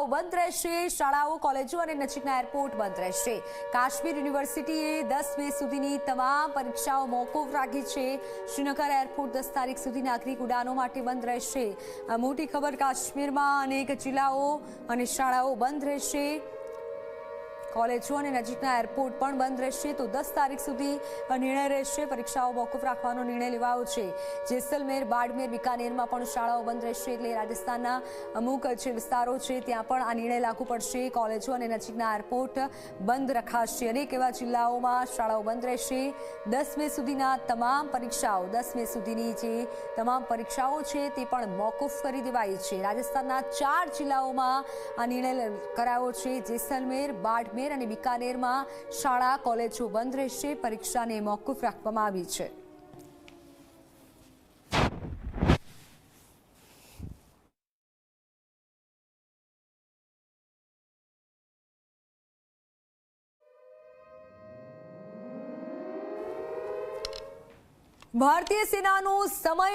શાળાઓ બંધ રહેશે, શાળાઓ, કોલેજો અને નજીકના એરપોર્ટ બંધ રહેશે. કાશ્મીર યુનિવર્સિટીએ દસ મે સુધીની તમામ પરીક્ષાઓ મોકૂફ રાખી છે. શ્રીનગર એરપોર્ટ દસ તારીખ સુધી નાગરિક ઉડાનો માટે બંધ રહેશે. મોટી ખબર કાશ્મીરમાં અનેક જિલ્લાઓ અને શાળાઓ બંધ રહેશે. કોલેજો અને નજીકના એરપોર્ટ પણ બંધ રહેશે તો દસ તારીખ સુધી નિર્ણય રહેશે. પરીક્ષાઓ મોકૂફ રાખવાનો નિર્ણય લેવાયો છે. જેસલમેર, બાડમેર, બિકાનેરમાં પણ શાળાઓ બંધ રહેશે એટલે રાજસ્થાનના અમુક જે વિસ્તારો છે ત્યાં પણ આ નિર્ણય લાગુ પડશે. કોલેજો અને નજીકના એરપોર્ટ બંધ રખાશે. અનેક એવા જિલ્લાઓમાં શાળાઓ બંધ રહેશે. દસ મે સુધીના તમામ પરીક્ષાઓ, દસ મે સુધીની જે તમામ પરીક્ષાઓ છે તે પણ મોકૂફ કરી દેવાઈ છે. રાજસ્થાનના ચાર જિલ્લાઓમાં આ નિર્ણય કરાયો છે. જેસલમેર બાડમેર અને બિકાનેરમાં શાળા, કોલેજો બંધ રહેશે. પરીક્ષાને મોકૂફ રાખવામાં આવી છે. ભારતીય સેનાનો સમય